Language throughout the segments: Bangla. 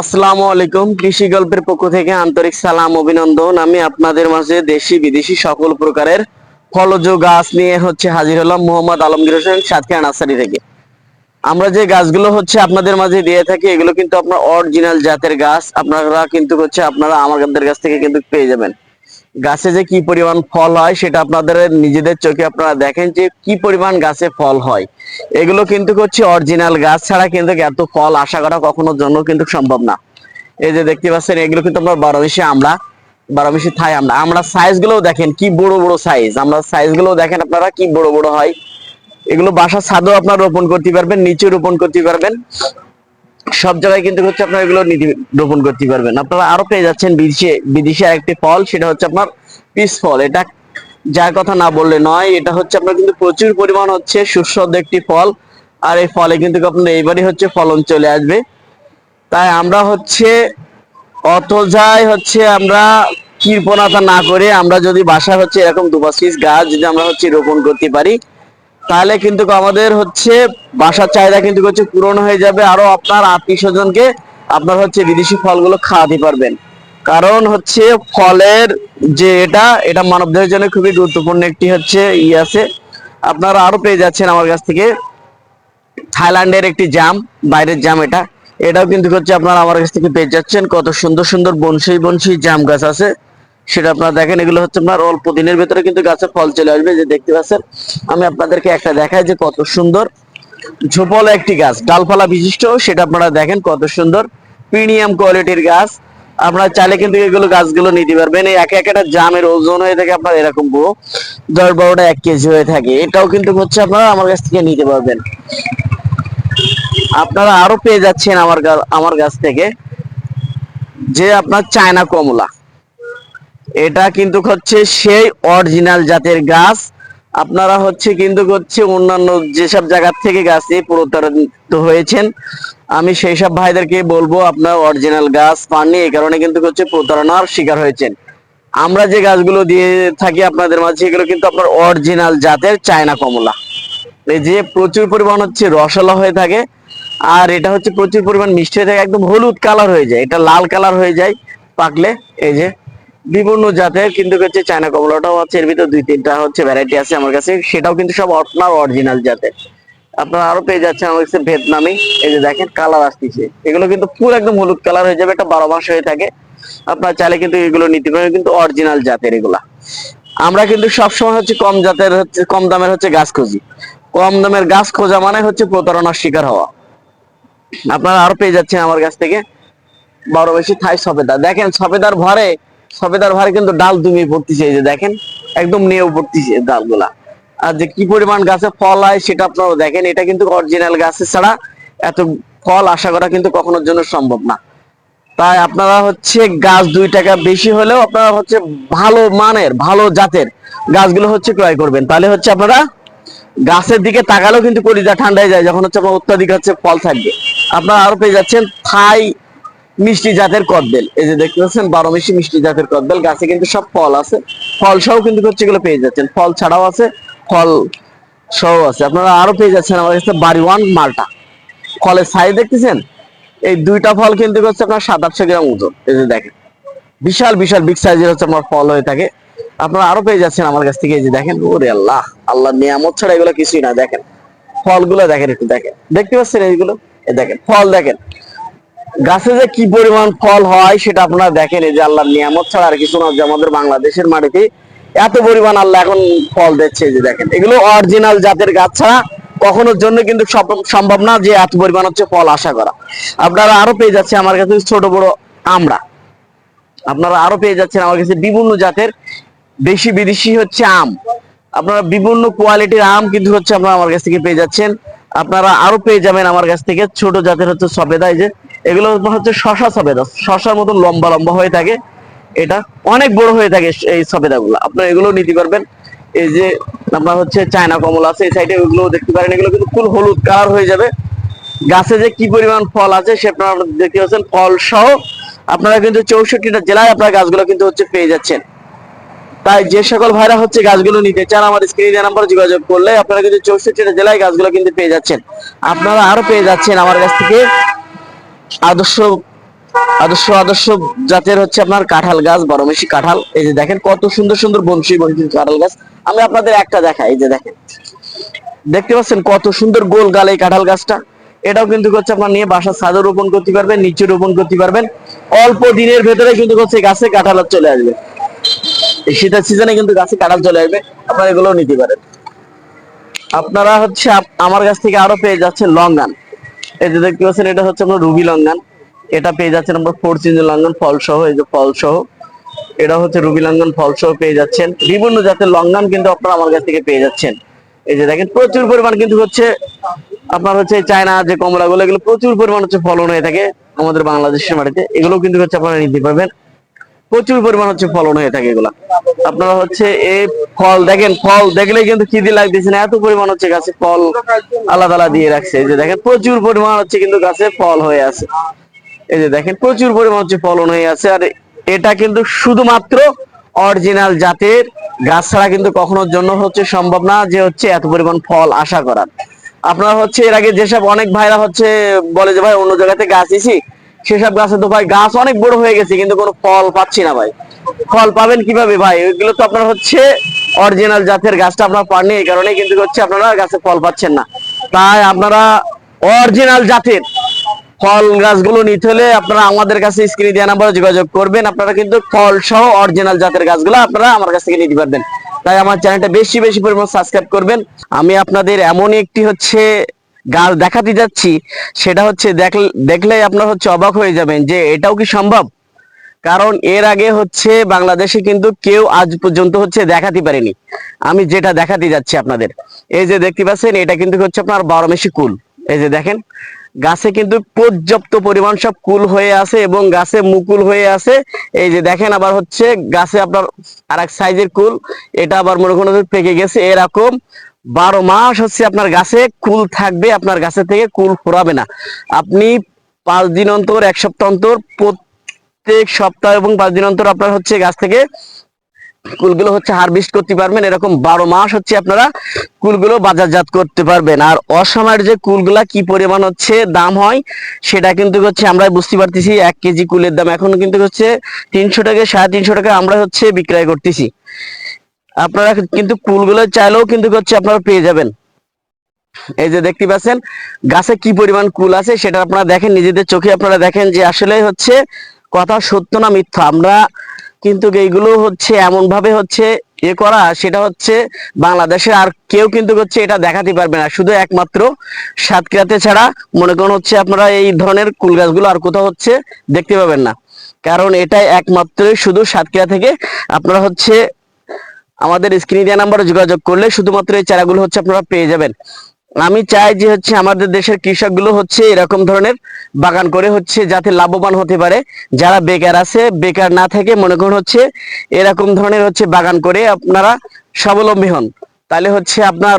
আসসালামু আলাইকুম, কৃষি গল্পের পক্ষ থেকে আন্তরিক সালাম, অভিনন্দন। আমি আপনাদের মাঝে দেশি, বিদেশি সকল প্রকারের ফলজ গাছ নিয়ে হচ্ছে হাজির হলাম মোহাম্মদ আলমগীর হোসেন, সাতক্ষীরা নার্সারি থেকে। আমরা যে গাছগুলো হচ্ছে আপনাদের মাঝে দিয়ে থাকি, এগুলো কিন্তু আপনার অরিজিনাল জাতের গাছ। আপনারা কিন্তু হচ্ছে আপনারা আমাদের কাছ থেকে কিন্তু পেয়ে যাবেন। গাছে যে কি পরিমাণ ফল হয় সেটা আপনাদের নিজেদের চোখে আপনারা দেখেন যে কি পরিমাণ গাছে ফল হয়। এগুলো কিন্তু হচ্ছে অরিজিনাল গাছ ছাড়া কিন্তু এত ফল আশা করা কখনো জন্য কিন্তু সম্ভব না। এই যে দেখতে পাচ্ছেন, এগুলো কিন্তু আপনার বারো মিশে আমরা, বারো মিশে থাই আমরা। আমরা সাইজ গুলোও দেখেন, কি বড় বড় সাইজ আমরা সাইজগুলো দেখেন আপনারা কি বড় বড় হয়। এগুলো বাসার ছাদেও আপনারা রোপণ করতে পারবেন নিচে রোপণ করতে পারবেন। সব জায়গায় কিন্তু হচ্ছে আপনার এগুলো নীতি- রোপণ করতে পারবেন। আপনারা আরও পেয়ে যাচ্ছেন বিদেশে, বিদেশি একটি ফল, সেটা হচ্ছে আপনার পিস ফল। এটা যার কথা না বললে নয়, এটা হচ্ছে আপনার কিন্তু প্রচুর পরিমাণ হচ্ছে সুস্বাদু একটি ফল। আর এই ফলে কিন্তু আপনার এইবারই হচ্ছে ফলন চলে আসবে। তাই আমরা হচ্ছে অত যাই হচ্ছে আমরা কৃপণতা না করে আমরা যদি বাসায় হচ্ছে এরকম দুপাশ পিস গাছ যদি আমরা হচ্ছে রোপণ করতে পারি তাহলে কিন্তু আমাদের হচ্ছে বাসার চাহিদা কিন্তু হচ্ছে পূরণ হয়ে যাবে। আরও আপনার আত্মীয় স্বজনকে আপনার হচ্ছে বিদেশি ফলগুলো খাওয়াতে পারবেন। কারণ হচ্ছে ফলের যে এটা এটা মানবদেহের জন্য খুবই গুরুত্বপূর্ণ একটি হচ্ছে ই আছে। আপনারা আরও পেয়ে যাচ্ছেন আমার কাছ থেকে। থাইল্যান্ডের একটি জাম, বাইরের জাম এটা। এটাও কিন্তু হচ্ছে আপনারা আমার কাছ থেকে পেয়ে যাচ্ছেন। কত সুন্দর সুন্দর বনশি বনশি জাম গাছ আছে। সেটা আপনারা দেখেন, এগুলো হচ্ছে আপনার অল্প দিনের ভেতরে কিন্তু গাছে ফল চলে আসবে যে দেখতে পাচ্ছেন। আমি আপনাদেরকে একটা দেখাই যে কত সুন্দর ঝোপল একটি গাছ, ডালপালা বিশিষ্ট, সেটা আপনারা দেখেন কত সুন্দর, প্রিমিয়াম কোয়ালিটির গাছ। আপনারা চাইলে কিন্তু এগুলো গাছগুলো নিতে পারবেন, এই এক একটা জামের ওজন হয়ে থাকে আপনার এরকম পুরো দশ বারোটা এক কেজি হয়ে থাকে, এটাও কিন্তু হচ্ছে আপনারা আমার কাছ থেকে নিতে পারবেন। আপনারা আরও পেয়ে যাচ্ছেন আমার আমার কাছ থেকে, যে আপনার চায়না কমলা। এটা কিন্তু হচ্ছে সেই অরিজিনাল জাতের গাছ। আপনারা হচ্ছে কিন্তু হচ্ছে অন্যান্য যেসব জায়গা থেকে গাছ নিয়ে প্রতারিত হয়েছেন, আমি সেই সব ভাইদেরকে বলব আপনার অরিজিনাল গাছ পাননি, এই কারণে কিন্তু হচ্ছে প্রতারণার শিকার হয়েছেন। আমরা যে গাছগুলো দিয়ে থাকি আপনাদের মাঝে এগুলো কিন্তু আপনার অরিজিনাল জাতের চায়না কমলা। এই যে প্রচুর পরিমাণ হচ্ছে রসালো হয়ে থাকে, আর এটা হচ্ছে প্রচুর পরিমাণ মিষ্টি হয়ে থাকে, একদম হলুদ কালার হয়ে যায়, এটা লাল কালার হয়ে যায় পাকলে, এই যে বিভিন্ন জাতের কিন্তু হচ্ছে চায়না কমলাটাও আছে, এর ভিতর দুই তিনটা হচ্ছে ভ্যারাইটি আছে আমার কাছে। সেটাও কিন্তু সব আপনার অরিজিনাল জাতের। আপনারা আরও পেয়ে যাচ্ছেন আমার কাছে ভিয়েতনামি। এই যে দেখেন কালার আসতেছে। এগুলো কিন্তু পুরো একদম হলুদ কালার হয়ে যাবে, এটা বারো মাস হয়ে থাকে। আপনারা চাইলে কিন্তু এগুলো নিতে পারেন, কিন্তু অরিজিনাল জাতের এগুলা। আমরা কিন্তু সবসময় হচ্ছে কম জাতের হচ্ছে, কম দামের হচ্ছে গাছ খুঁজি। কম দামের গাছ খোঁজা মানে হচ্ছে প্রতারণার শিকার হওয়া। আপনারা আরও পেয়ে যাচ্ছেন আমার কাছ থেকে। বড় বেশি থাই সবেদা দেখেন সবেদার ভরে সবেদার ভরে কিন্তু ডাল তুমি পড়তেছে এই যে দেখেন, একদম নিয়েও পড়তেছে ডালগুলা। আর যে কি পরিমাণ গাছে ফল হয় সেটা আপনারা দেখেন, এটা কিন্তু অরিজিনাল গাছে ছাড়া এত ফল আশা করা কিন্তু কখনোর জন্য সম্ভব না। তাই আপনারা হচ্ছে গাছ দুই টাকা বেশি হলেও আপনারা হচ্ছে ভালো মানের, ভালো জাতের গাছগুলো হচ্ছে ক্রয় করবেন। তাহলে হচ্ছে আপনারা গাছের দিকে তাকালেও কিন্তু কলিজা ঠান্ডায় যায়, যখন হচ্ছে আপনার অত্যাধিক হচ্ছে ফল থাকবে। আপনারা আরও পেয়ে যাচ্ছেন থাই মিষ্টি জাতের কদবেল। এই যে দেখতে পাচ্ছেন, বারো মিষ্টি মিষ্টি জাতের কদবেল। গাছে কিন্তু সব ফল আছে। ফল সহ কিন্তু হচ্ছে এগুলো পেয়ে যাচ্ছেন। ফল ছাড়াও আছে, ফল সহ আছে। আপনারা আরও পেয়ে যাচ্ছেন আমার কাছে বাড়ি ওয়ান মালটা। ফলের সাইজ দেখতেছেন? এই দুইটা ফল কিন্তু হচ্ছে আপনার সাত আটশো গ্রাম ওজন। এই যে দেখেন। বিশাল বিশাল বিগ সাইজের হচ্ছে আমার ফল হয়ে থাকে। আপনারা আরও পেয়ে যাচ্ছেন আমার কাছ থেকে। এই যে দেখেন, ওরে আল্লাহ! আল্লাহ নিয়ামত ছাড়া এগুলো কিছুই না। দেখেন, ফলগুলো দেখেন একটু দেখেন। দেখতে পাচ্ছেন এইগুলো? দেখেন, ফল দেখেন। গাছে যে কি পরিমাণ ফল হয় সেটা আপনারা দেখেন, এই যে আল্লাহর নিয়ামত ছাড়া আর কিছু না যে আমাদের বাংলাদেশের মাটিতে এত পরিমাণ আল্লাহ এখন ফল দিচ্ছে যে দেখেন। এগুলো অরিজিনাল জাতের গাছ ছাড়া কখনোর জন্য কিন্তু সম্ভব না যে এত পরিমাণ হচ্ছে ফল আশা করা। আপনারা আরও পেয়ে যাচ্ছে আমার কাছে ছোট বড় আমরা। আপনারা আরও পেয়ে যাচ্ছেন আমার কাছে বিভিন্ন জাতের দেশি বিদেশি হচ্ছে আম। আপনারা বিভিন্ন কোয়ালিটির আম কিন্তু হচ্ছে আপনারা আমার কাছ থেকে পেয়ে যাচ্ছেন। আপনারা আরও পেয়ে যাবেন আমার কাছ থেকে ছোট জাতের হচ্ছে সবেদা, এই যে এগুলো হচ্ছে শশা সবেদা। শশার মতন লম্বা লম্বা হয়ে থাকে। এটা অনেক বড় হয়ে থাকে এই সবেদা গুলো আপনারা এগুলো নিতে পারবেন। এই যে আপনার হচ্ছে চায়না কমল আছে, এই সাইডে ওগুলো দেখতে পারেন। এগুলো কিন্তু ফুল হলুদ কালার হয়ে যাবে। গাছে যে কি পরিমাণ ফল আছে সে আপনারা দেখতে পাচ্ছেন। ফল সহ আপনারা কিন্তু চৌষট্টিটা জেলায় আপনার গাছগুলো কিন্তু হচ্ছে পেয়ে যাচ্ছেন। তাই যে সকল ভাইরা হচ্ছে গাছগুলো নিতে চান, আমার স্ক্রিনে নাম্বার যোগাযোগ করলে আপনারা কিন্তু চৌষট্টিটা জেলায় গাছগুলো কিন্তু পেয়ে যাচ্ছেন। আপনারা আরও পেয়ে যাচ্ছেন আমার কাছ থেকে আদর্শ আদর্শ আদর্শ জাতের হচ্ছে আপনার কাঁঠাল গাছ বারোমেশি কাঁঠাল। এই যে দেখেন কত সুন্দর সুন্দর বংশী বংশী কাঁঠাল গাছ। আমি আপনাদের একটা দেখাই, এই যে দেখেন। দেখতে পাচ্ছেন কত সুন্দর গোল গাল এই কাঁঠাল গাছটা। এটাও কিন্তু হচ্ছে আপনার নিয়ে বাসার ছাদে রোপণ করতে পারবেন, নিচে রোপণ করতে পারবেন। অল্প দিনের ভেতরে কিন্তু হচ্ছে গাছে কাঁঠাল চলে আসবে। শীতের সিজনে কিন্তু গাছে কাঁঠাল চলে আসবে। আপনারা এগুলো নিতে পারেন। আপনারা হচ্ছে আমার কাছ থেকে আরও পেয়ে যাচ্ছেন লঙ্গান। এই যে দেখতে পাচ্ছেন, এটা হচ্ছে আপনার রুবি লঙ্গান। এটা পেয়ে যাচ্ছেন আমরা ফোর সিজন লঙ্ঘন ফল সহ এই যে ফল সহ এটা হচ্ছে রুবি লঙ্ঘন ফল সহ পেয়ে যাচ্ছেন। বিভিন্ন জাতের লঙ্ঘন কিন্তু আপনারা আমার কাছ থেকে পেয়ে যাচ্ছেন। এই যে দেখেন, প্রচুর পরিমাণ কিন্তু হচ্ছে আপনার হচ্ছে চায়না, যে কমলাগুলো, এগুলো প্রচুর পরিমাণ হচ্ছে ফলন হয়ে থাকে আমাদের বাংলাদেশের মাটিতে। এগুলো কিন্তু হচ্ছে আপনারা নিতে পারবেন। প্রচুর পরিমাণ হচ্ছে ফলন হয়ে থাকে এগুলা। আপনারা হচ্ছে এই ফল দেখেন, ফল দেখলেই কিন্তু খিদি লাগতেছে না, এত পরিমাণ হচ্ছে গাছে ফল আলাদা আলাদা দিয়ে রাখছে। এই যে দেখেন, প্রচুর পরিমাণ হচ্ছে কিন্তু গাছে ফল হয়ে আছে। এই যে দেখেন, প্রচুর পরিমাণ হচ্ছে ফলন হয়ে আছে, আর এটা কিন্তু শুধুমাত্র অরিজিনাল জাতের গাছ ছাড়া কিন্তু কখনোর জন্য হচ্ছে সম্ভব না যে হচ্ছে এত পরিমাণ ফল আশা করার। আপনারা হচ্ছে এর আগে যেসব অনেক ভাইরা হচ্ছে বলে যে, ভাই, অন্য জায়গাতে গাছ দিছি? সেসব গাছে তো ভাই গাছ অনেক বড় হয়ে গেছে, কিন্তু কোনো ফল পাচ্ছি না ভাই। ফল পাবেন কীভাবে ভাই? ওইগুলো তো আপনার হচ্ছে অরিজিনাল জাতের গাছটা আপনারা পাননি এই কারণে কিন্তু হচ্ছে আপনারা গাছে ফল পাচ্ছেন না। তাই আপনারা অরিজিনাল জাতের ফল গাছগুলো নিতে হলে আপনারা আমাদের কাছে স্ক্রিনে দেওয়া নাম্বারে যোগাযোগ করবেন। আপনারা কিন্তু ফল সহ অরিজিনাল জাতের গাছগুলো আপনারা আমার কাছ থেকে নিতে পারবেন। তাই আমার চ্যানেলটা বেশি বেশি পরিমাণ সাবস্ক্রাইব করবেন। আমি আপনাদের এমন একটি হচ্ছে গাছ দেখাতে যাচ্ছি, সেটা হচ্ছে দেখলে দেখলেই আপনারা হচ্ছে অবাক হয়ে যাবেন যে এটাও কি সম্ভব? কারণ এর আগে হচ্ছে বাংলাদেশে কিন্তু কেউ আজ পর্যন্ত হচ্ছে দেখাতে পারেনি। আমি যেটা দেখাতে যাচ্ছি আপনাদের, এই যে দেখতে পাচ্ছেন, এটা কিন্তু হচ্ছে আপনার বারোমেশি কুল। এই যে দেখেন, গাছে কিন্তু পর্যাপ্ত পরিমাণ সব কুল হয়ে আছে এবং গাছে মুকুল হয়ে আছে। এই যে দেখেন আবার হচ্ছে গাছে আপনার আর এক সাইজের কুল, এটা আবার মনে করেন পেকে গেছে, এরকম। বারো মাস হচ্ছে আপনার গাছে কুল থাকবে, আপনার গাছে থেকে কুল ফোরাবে না। আপনি পাঁচ দিন অন্তর, এক সপ্তাহ অন্তর, প্রত্যেক সপ্তাহ এবং পাঁচ দিন অন্তর আপনার হচ্ছে গাছ থেকে কুলগুলো হচ্ছে হারভেস্ট করতে পারবেন। এরকম বারো মাস হচ্ছে আপনারা কুলগুলো বাজারজাত করতে পারবেন। আর অসময়ের যে কুলগুলা কি পরিমাণ হচ্ছে, দাম হয়, সেটা কিন্তু হচ্ছে আমরা বুঝতে পারতেছি। এক কেজি কুলের দাম এখন কিন্তু হচ্ছে তিনশো টাকা, সাড়ে তিনশো টাকা আমরা হচ্ছে বিক্রয় করতেছি। আপনারা কিন্তু কুলগুলো চাইলেও কিন্তু হচ্ছে আপনারা পেয়ে যাবেন। এই যে দেখতে পাচ্ছেন, গাছে কি পরিমাণ কুল আছে সেটা আপনারা দেখেন, নিজেদের চোখে আপনারা দেখেন যে আসলে হচ্ছে কথা সত্য না মিথ্যা। আমরা কিন্তু এইগুলো হচ্ছে এমন ভাবে হচ্ছে এ করা, সেটা হচ্ছে বাংলাদেশে আর কেউ কিন্তু হচ্ছে এটা দেখাতে পারবে না। শুধু একমাত্র সাতক্ষীরাতে ছাড়া মনে করুন হচ্ছে আপনারা এই ধরনের কুল গাছগুলো আর কোথাও হচ্ছে দেখতে পাবেন না। কারণ এটাই একমাত্র শুধু সাতক্ষীরা থেকে আপনারা হচ্ছে আমাদের স্ক্রিনে দেওয়া নাম্বারে যোগাযোগ করলে শুধুমাত্র এই চারাগুলো হচ্ছে আপনারা পেয়ে যাবেন। আমি চাই যে হচ্ছে আমাদের দেশের কৃষকগুলো হচ্ছে এরকম ধরনের বাগান করে হচ্ছে যাতে লাভবান হতে পারে। যারা বেকার আছে, বেকার না থেকে মনে করুন হচ্ছে এরকম ধরনের হচ্ছে বাগান করে আপনারা স্বাবলম্বী হন। তাহলে হচ্ছে আপনার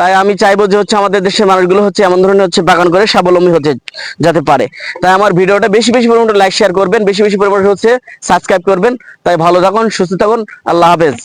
তাই আমি চাইব যে হচ্ছে আমাদের দেশের মানুষগুলো হচ্ছে এমন ধরনের হচ্ছে বাগান করে স্বাবলম্বী হতে যেতে পারে। তাই আমার ভিডিওটা বেশি বেশি পরিমাণে লাইক শেয়ার করবেন, বেশি বেশি পরিমাণে হচ্ছে সাবস্ক্রাইব করবেন। তাই ভালো থাকুন, সুস্থ থাকুন, আল্লাহ হাফেজ।